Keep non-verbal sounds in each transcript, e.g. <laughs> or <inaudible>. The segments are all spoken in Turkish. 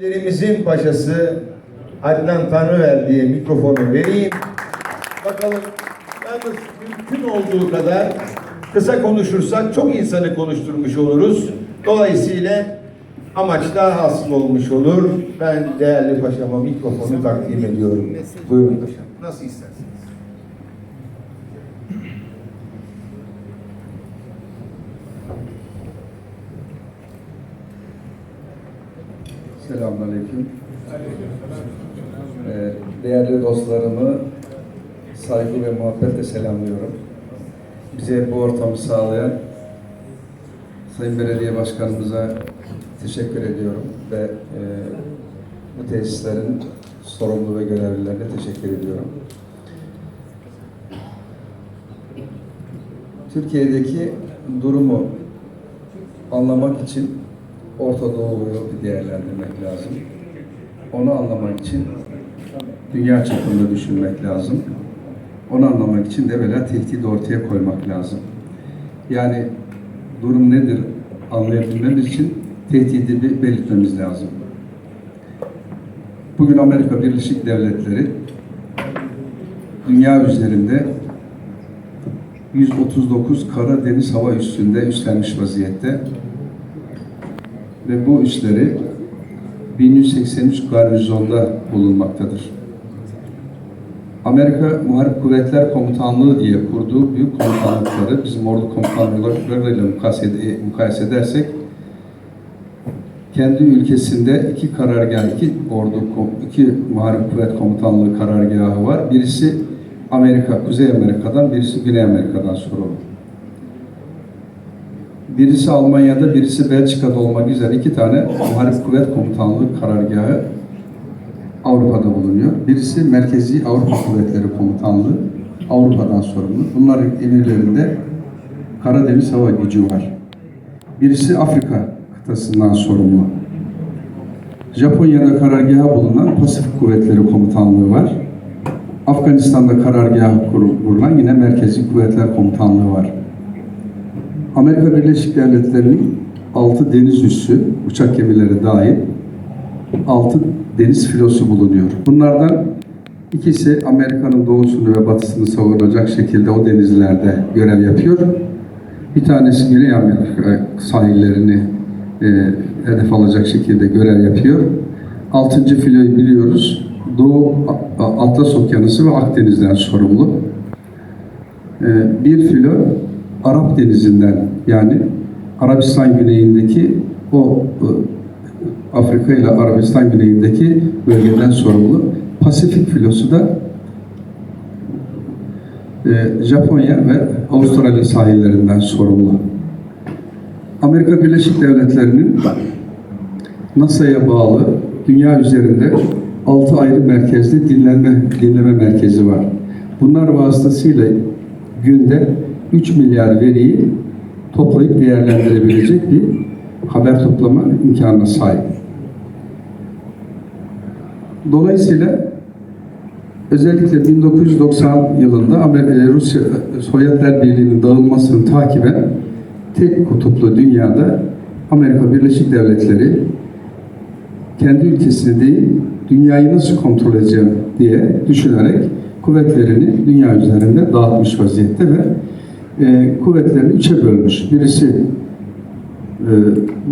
Lerimizin paşası Adnan Tanrıverdi'ye mikrofonu vereyim. Bakalım yalnız mümkün olduğu kadar kısa konuşursak çok insanı konuşturmuş oluruz. Dolayısıyla amaç daha hasıl olmuş olur. Ben değerli paşama mikrofonu takdim ediyorum. Buyurun paşam. Nasıl isterseniz. Selamünaleyküm. Ee, Değerli dostlarımı saygı ve muhabbetle selamlıyorum. Bize bu ortamı sağlayan Sayın Belediye Başkanımıza teşekkür ediyorum ve e, bu tesislerin sorumlu ve görevlilerine teşekkür ediyorum. Türkiye'deki durumu anlamak için Orta Doğu'yu bir değerlendirmek lazım. Onu anlamak için dünya çapında düşünmek lazım. Onu anlamak için de evvela tehdidi ortaya koymak lazım. Yani durum nedir anlayabilmemiz için tehdidi belirtmemiz lazım. Bugün Amerika Birleşik Devletleri dünya üzerinde 139 kara deniz hava üssünde üstlenmiş vaziyette ve bu üsleri 1183 garnizonda bulunmaktadır. Amerika Muharip Kuvvetler Komutanlığı diye kurduğu büyük komutanlıkları bizim ordu komutanlıklarıyla mukayese, edersek kendi ülkesinde iki karargah, iki ordu, iki Muharip Kuvvet Komutanlığı karargahı var. Birisi Amerika, Kuzey Amerika'dan, birisi Güney Amerika'dan sorumlu. Birisi Almanya'da, birisi Belçika'da olmak üzere iki tane Muharip Kuvvet Komutanlığı karargahı Avrupa'da bulunuyor. Birisi Merkezi Avrupa Kuvvetleri Komutanlığı Avrupa'dan sorumlu. Bunların emirlerinde Karadeniz Hava Gücü var. Birisi Afrika kıtasından sorumlu. Japonya'da karargahı bulunan Pasifik Kuvvetleri Komutanlığı var. Afganistan'da karargahı kurulan yine Merkezi Kuvvetler Komutanlığı var. Amerika Birleşik Devletleri'nin 6 deniz üssü, uçak gemileri dahil 6 deniz filosu bulunuyor. Bunlardan ikisi Amerika'nın doğusunu ve batısını savunacak şekilde o denizlerde görev yapıyor. Bir tanesi Güney Amerika sahillerini e, hedef alacak şekilde görev yapıyor. Altıncı filoyu biliyoruz. Doğu Atlas Okyanusu ve Akdeniz'den sorumlu. E, bir filo Arap Denizi'nden yani Arabistan güneyindeki o e, Afrika ile Arabistan güneyindeki bölgeden sorumlu. Pasifik filosu da e, Japonya ve Avustralya sahillerinden sorumlu. Amerika Birleşik Devletleri'nin NASA'ya bağlı dünya üzerinde 6 ayrı merkezde dinlenme, dinleme merkezi var. Bunlar vasıtasıyla günde 3 milyar veriyi toplayıp değerlendirebilecek bir haber toplama imkanına sahip. Dolayısıyla özellikle 1990 yılında e, Rusya Sovyetler Birliği'nin dağılmasını takiben tek kutuplu dünyada Amerika Birleşik Devletleri kendi ülkesini değil dünyayı nasıl kontrol edeceğim diye düşünerek kuvvetlerini dünya üzerinde dağıtmış vaziyette ve e, kuvvetlerini üçe bölmüş. Birisi e,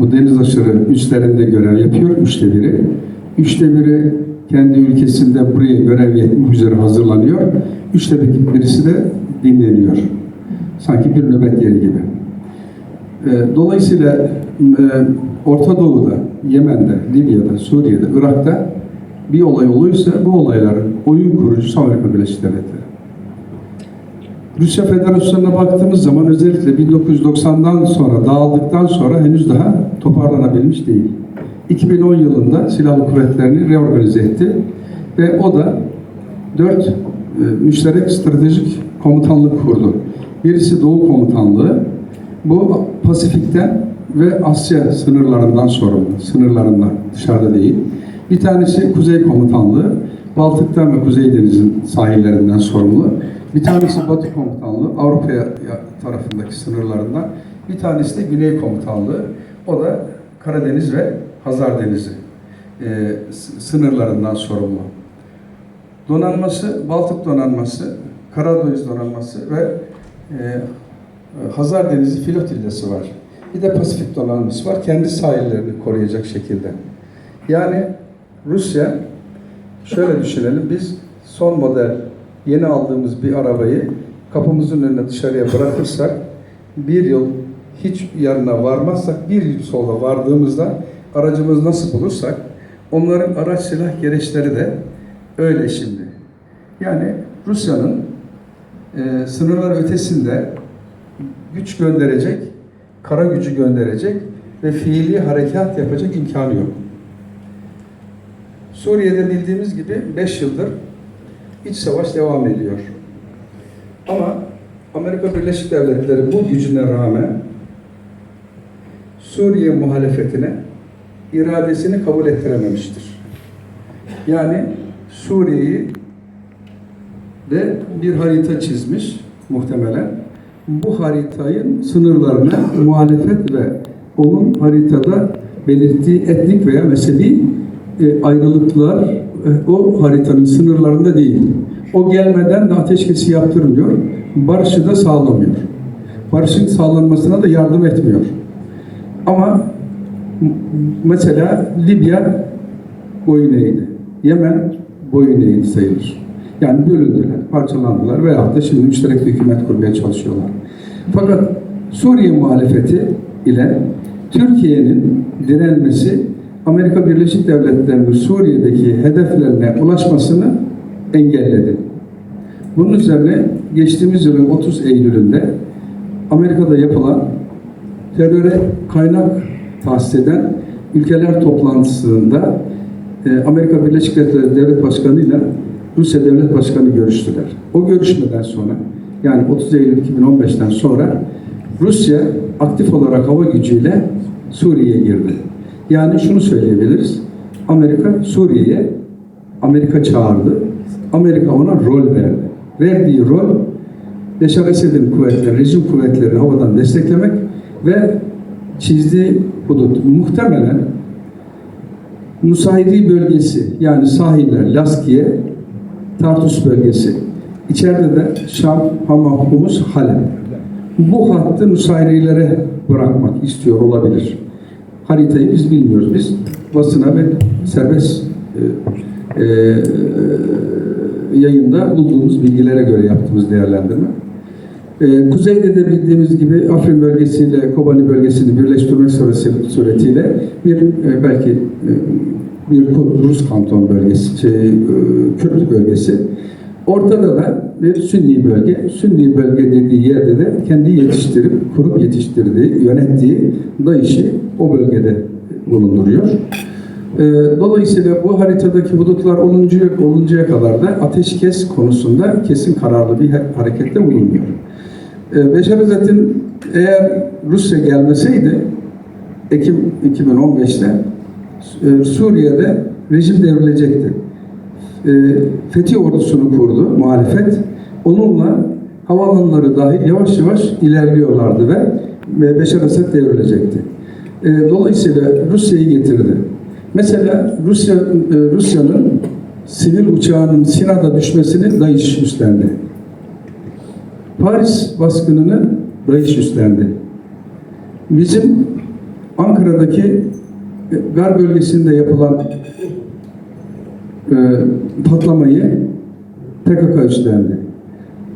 bu deniz aşırı üslerinde görev yapıyor, üçte biri. Üçte biri kendi ülkesinde buraya görev yapmak üzere hazırlanıyor. Üçte birisi de dinleniyor. Sanki bir nöbet yeri gibi. E, Dolayısıyla e, Orta Doğu'da, Yemen'de, Libya'da, Suriye'de, Irak'ta bir olay oluyorsa bu olayların oyun kurucusu Amerika Birleşik Devletleri. Rusya Federasyonu'na baktığımız zaman özellikle 1990'dan sonra dağıldıktan sonra henüz daha toparlanabilmiş değil. 2010 yılında silahlı kuvvetlerini reorganize etti ve o da dört e, müşterek stratejik komutanlık kurdu. Birisi Doğu Komutanlığı, bu Pasifik'ten ve Asya sınırlarından sorumlu, sınırlarından dışarıda değil. Bir tanesi Kuzey Komutanlığı, Baltık'tan ve Kuzey Deniz'in sahillerinden sorumlu. Bir tanesi <laughs> Batı Komutanlığı, Avrupa tarafındaki sınırlarından. Bir tanesi de Güney Komutanlığı, o da Karadeniz ve Hazar Denizi. e, sınırlarından sorumlu. Donanması, Baltık donanması, Karadeniz donanması ve e, Hazar Denizi flotillesi var. Bir de Pasifik donanması var. Kendi sahillerini koruyacak şekilde. Yani Rusya şöyle düşünelim. Biz son model yeni aldığımız bir arabayı kapımızın önüne dışarıya bırakırsak bir yıl hiç yanına varmazsak bir yıl sonra vardığımızda aracımızı nasıl bulursak onların araç silah gereçleri de öyle şimdi. Yani Rusya'nın e, sınırlar ötesinde güç gönderecek, kara gücü gönderecek ve fiili harekat yapacak imkanı yok. Suriye'de bildiğimiz gibi 5 yıldır iç savaş devam ediyor. Ama Amerika Birleşik Devletleri bu gücüne rağmen Suriye muhalefetine iradesini kabul ettirememiştir. Yani Suriye'yi de bir harita çizmiş muhtemelen. Bu haritayın sınırlarına muhalefet ve onun haritada belirttiği etnik veya mezhebi e, ayrılıklar e, o haritanın sınırlarında değil. O gelmeden de ateşkesi yaptırmıyor, barışı da sağlamıyor. Barışın sağlanmasına da yardım etmiyor. Ama mesela Libya boyun eğdi. Yemen boyun eğdi sayılır. Yani bölündüler, parçalandılar veyahut da şimdi müşterek hükümet kurmaya çalışıyorlar. Fakat Suriye muhalefeti ile Türkiye'nin direnmesi Amerika Birleşik Devletleri'nin Suriye'deki hedeflerine ulaşmasını engelledi. Bunun üzerine geçtiğimiz yılın 30 Eylül'ünde Amerika'da yapılan teröre kaynak tahsis eden ülkeler toplantısında e, Amerika Birleşik Devletleri Devlet Başkanı ile Rusya Devlet Başkanı görüştüler. O görüşmeden sonra yani 30 Eylül 2015'ten sonra Rusya aktif olarak hava gücüyle Suriye'ye girdi. Yani şunu söyleyebiliriz. Amerika Suriye'ye Amerika çağırdı. Amerika ona rol verdi. Verdiği rol Beşar Esed'in kuvvetleri, rejim kuvvetlerini havadan desteklemek ve çizdiği hudut muhtemelen Nusayri bölgesi yani sahiller, Laskiye, Tartus bölgesi. İçeride de Şam, Hama, Humus, Halep. Bu hattı Nusayrilere bırakmak istiyor olabilir. Haritayı biz bilmiyoruz. Biz basına ve serbest e, e, yayında bulduğumuz bilgilere göre yaptığımız değerlendirme. Ee, kuzeyde de bildiğimiz gibi Afrin bölgesiyle Kobani bölgesini birleştirmek sureti- suretiyle bir e, belki e, bir Rus kanton bölgesi, şey, e, Kürt bölgesi. Ortada da bir Sünni bölge. Sünni bölge dediği yerde de kendi yetiştirip, kurup yetiştirdiği, yönettiği DAEŞ'i o bölgede bulunduruyor. Ee, Dolayısıyla bu haritadaki hudutlar oluncaya, oluncaya kadar da ateşkes konusunda kesin kararlı bir ha- harekette bulunmuyor. Ee, Beşar Esed'in eğer Rusya gelmeseydi Ekim 2015'te e, Suriye'de rejim devrilecekti. E, Fethi ordusunu kurdu muhalefet. Onunla havaalanları dahil yavaş yavaş ilerliyorlardı ve, Beşar Esed devrilecekti. E, Dolayısıyla Rusya'yı getirdi. Mesela Rusya e, Rusya'nın sivil uçağının Sina'da düşmesini DAEŞ üstlendi. Paris baskınını DAEŞ üstlendi. Bizim Ankara'daki e, Gar bölgesinde yapılan e, patlamayı PKK üstlendi.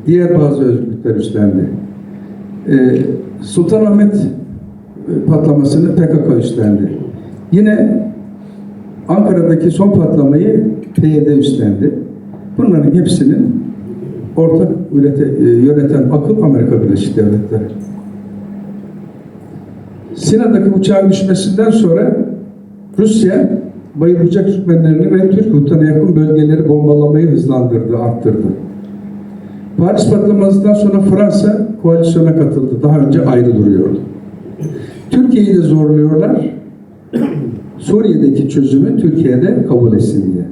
Diğer bazı örgütler üstlendi. E, Sultanahmet patlamasını PKK üstlendi. Yine Ankara'daki son patlamayı PYD üstlendi. Bunların hepsinin ortak ürete, e, yöneten akıl Amerika Birleşik Devletleri. Sina'daki uçağın düşmesinden sonra Rusya Bayırbucak Türkmenlerini ve Türk hudutuna yakın bölgeleri bombalamayı hızlandırdı, arttırdı. Paris patlamasından sonra Fransa koalisyona katıldı. Daha önce ayrı duruyordu. Türkiye'yi de zorluyorlar. <clears throat> Suriye'deki çözümü Türkiye'de kabul etsin diye.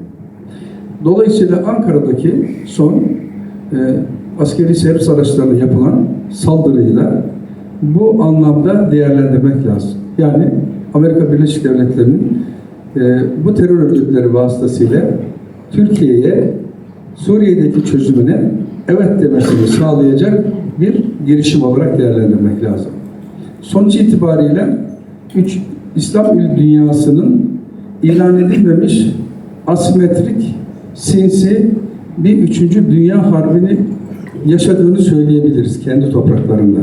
Dolayısıyla Ankara'daki son e, askeri servis araçlarına yapılan saldırıyla bu anlamda değerlendirmek lazım. Yani Amerika Birleşik Devletleri'nin e, bu terör örgütleri vasıtasıyla Türkiye'ye Suriye'deki çözümüne evet demesini sağlayacak bir girişim olarak değerlendirmek lazım. Sonuç itibariyle üç, İslam dünyasının ilan edilmemiş asimetrik, sinsi bir üçüncü dünya harbini yaşadığını söyleyebiliriz kendi topraklarında.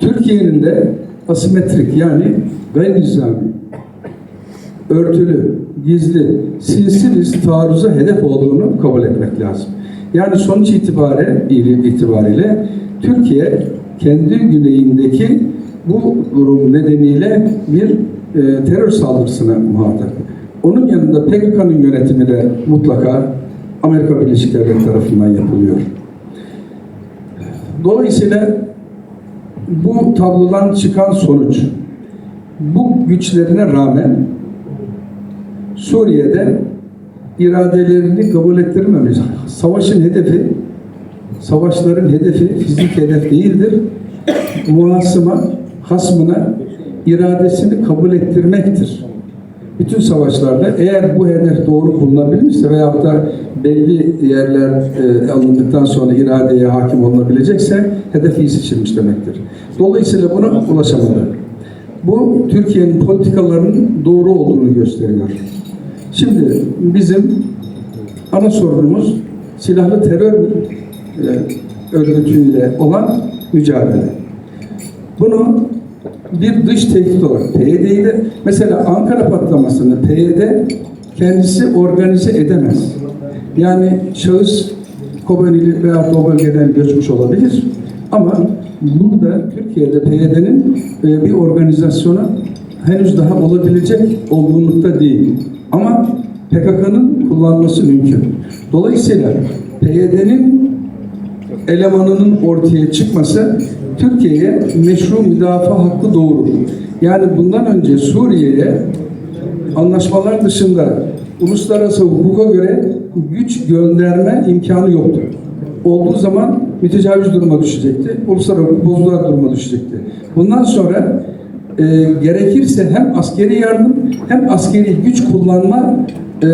Türkiye'nin de asimetrik yani gayri nizami, örtülü, gizli, sinsi bir taarruza hedef olduğunu kabul etmek lazım. Yani sonuç itibariyle, itibariyle Türkiye kendi güneyindeki bu durum nedeniyle bir e, terör saldırısına muhatap. Onun yanında PKK'nın yönetimi de mutlaka Amerika Birleşik Devletleri tarafından yapılıyor. Dolayısıyla bu tablodan çıkan sonuç bu güçlerine rağmen Suriye'de iradelerini kabul ettirmemiş. Savaşın hedefi, savaşların hedefi fizik hedef değildir. Muhasıma, hasmına iradesini kabul ettirmektir. Bütün savaşlarda eğer bu hedef doğru kullanılmışsa veyahut da belli yerler e, alındıktan sonra iradeye hakim olunabilecekse hedef iyi seçilmiş demektir. Dolayısıyla buna ulaşamadı. Bu Türkiye'nin politikalarının doğru olduğunu gösteriyor. Şimdi bizim ana sorunumuz silahlı terör e, örgütüyle olan mücadele. Bunu bir dış tehdit olarak PYD'yi de mesela Ankara patlamasını PYD kendisi organize edemez. Yani şahıs Kobani'li veya o bölgeden göçmüş olabilir. Ama burada Türkiye'de PYD'nin e, bir organizasyonu henüz daha olabilecek olgunlukta değil. Ama PKK'nın kullanması mümkün. Dolayısıyla PYD'nin elemanının ortaya çıkması Türkiye'ye meşru müdafaa hakkı doğurur. Yani bundan önce Suriye'ye anlaşmalar dışında uluslararası hukuka göre güç gönderme imkanı yoktu. Olduğu zaman mütecaviz duruma düşecekti. Uluslararası bozularak duruma düşecekti. Bundan sonra e, gerekirse hem askeri yardım hem askeri güç kullanma e,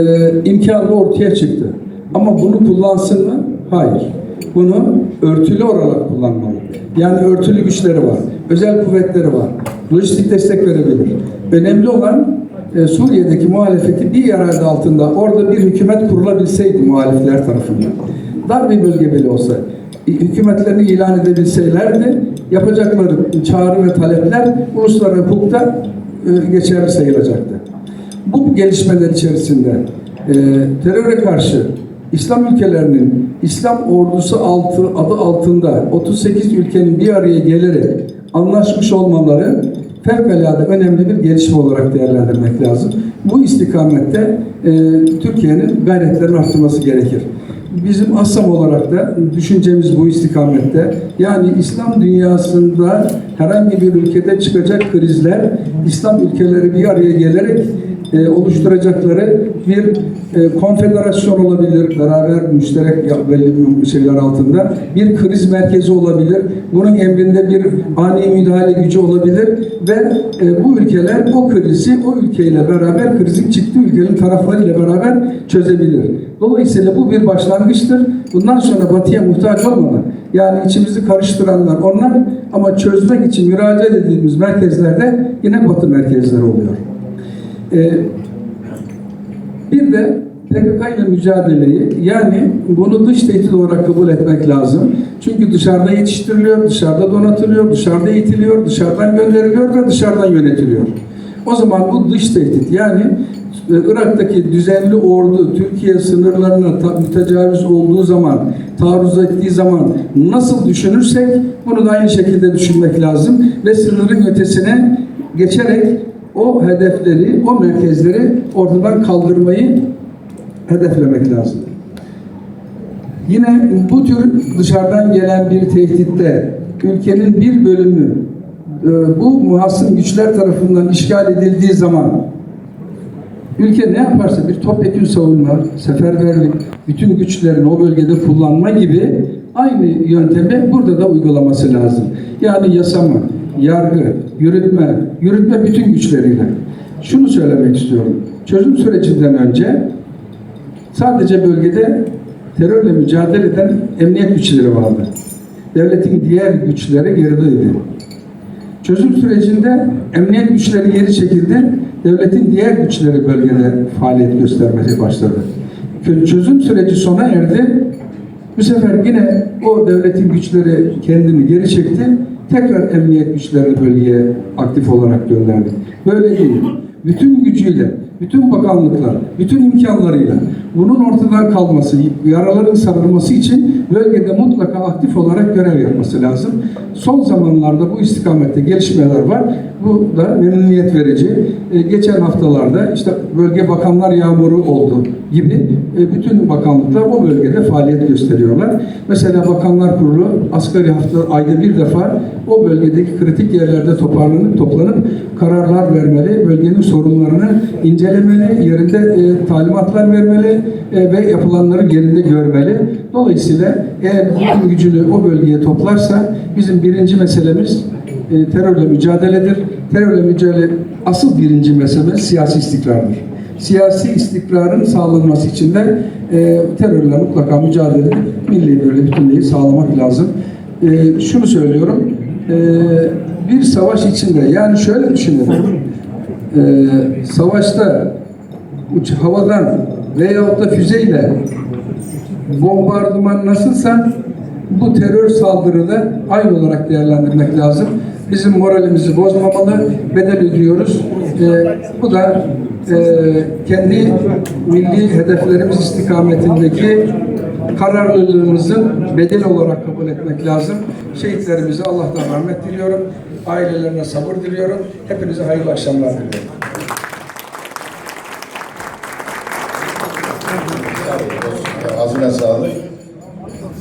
imkanı ortaya çıktı. Ama bunu kullansın mı? Hayır. Bunu örtülü olarak kullanmalı. Yani örtülü güçleri var, özel kuvvetleri var, lojistik destek verebilir. Önemli olan e, Suriye'deki muhalefeti bir irade altında orada bir hükümet kurulabilseydi muhalifler tarafından. Dar bir bölge bile olsa hükümetlerini ilan edebilselerdi yapacakları çağrı ve talepler uluslararası hukukta e, geçerli sayılacaktı. Bu gelişmeler içerisinde e, teröre karşı İslam ülkelerinin İslam ordusu altı adı altında 38 ülkenin bir araya gelerek anlaşmış olmaları fevkalade önemli bir gelişme olarak değerlendirmek lazım. Bu istikamette e, Türkiye'nin gayretlerini arttırması gerekir. Bizim ASSAM olarak da düşüncemiz bu istikamette. Yani İslam dünyasında herhangi bir ülkede çıkacak krizler İslam ülkeleri bir araya gelerek e, oluşturacakları bir e, konfederasyon olabilir, beraber müşterek belli şeyler altında bir kriz merkezi olabilir. Bunun emrinde bir ani müdahale gücü olabilir ve e, bu ülkeler o krizi o ülkeyle beraber krizin çıktığı ülkenin taraflarıyla beraber çözebilir. Dolayısıyla bu bir başlangıçtır. Bundan sonra batıya muhtaç olmadan yani içimizi karıştıranlar onlar ama çözmek için müracaat edildiğimiz merkezlerde yine batı merkezleri oluyor. Ee, bir de PKK ile mücadeleyi yani bunu dış tehdit olarak kabul etmek lazım. Çünkü dışarıda yetiştiriliyor, dışarıda donatılıyor, dışarıda eğitiliyor, dışarıdan gönderiliyor ve dışarıdan yönetiliyor. O zaman bu dış tehdit yani e, Irak'taki düzenli ordu Türkiye sınırlarına mütecavüz olduğu zaman, taarruz ettiği zaman nasıl düşünürsek bunu da aynı şekilde düşünmek lazım ve sınırın ötesine geçerek o hedefleri, o merkezleri ortadan kaldırmayı hedeflemek lazım. Yine bu tür dışarıdan gelen bir tehditte ülkenin bir bölümü e, bu muhasım güçler tarafından işgal edildiği zaman ülke ne yaparsa bir topyekun savunma, seferberlik, bütün güçlerini o bölgede kullanma gibi aynı yöntemi burada da uygulaması lazım. Yani yasama, yargı, yürütme, yürütme bütün güçleriyle. Şunu söylemek istiyorum. çözüm sürecinden önce sadece bölgede terörle mücadele eden emniyet güçleri vardı. Devletin diğer güçleri gerideydi. Çözüm sürecinde emniyet güçleri geri çekildi. Devletin diğer güçleri bölgede faaliyet göstermeye başladı. Çözüm süreci sona erdi. Bu sefer yine o devletin güçleri kendini geri çekti. Tekrar emniyet güçlerini bölgeye aktif olarak gönderdi. Böyle değil. Bütün gücüyle, bütün bakanlıklar, bütün imkanlarıyla bunun ortadan kalması, yaraların sarılması için bölgede mutlaka aktif olarak görev yapması lazım. Son zamanlarda bu istikamette gelişmeler var. Bu da memnuniyet verici. Ee, geçen haftalarda işte bölge bakanlar yağmuru oldu gibi e, bütün bakanlıklar o bölgede faaliyet gösteriyorlar. Mesela Bakanlar Kurulu asgari hafta ayda bir defa o bölgedeki kritik yerlerde toparlanıp toplanıp kararlar vermeli, bölgenin sorunlarını incelemeli, yerinde e, talimatlar vermeli e, ve yapılanları yerinde görmeli. Dolayısıyla eğer bütün gücünü o bölgeye toplarsa bizim birinci meselemiz e, terörle mücadeledir. Terörle mücadele asıl birinci meselemiz siyasi istikrardır. Siyasi istikrarın sağlanması için de e, terörle mutlaka mücadele milli böyle bütünlüğü sağlamak lazım. E, şunu söylüyorum, e, bir savaş içinde yani şöyle düşünelim, e, savaşta uç, havadan veyahut da füzeyle bombardıman nasılsa bu terör saldırıda aynı olarak değerlendirmek lazım. Bizim moralimizi bozmamalı, bedel ödüyoruz. Ee, bu da e, kendi milli hedeflerimiz istikametindeki kararlılığımızın bedeli olarak kabul etmek lazım. Şehitlerimize Allah'tan rahmet diliyorum. Ailelerine sabır diliyorum. Hepinize hayırlı akşamlar diliyorum. casado aí.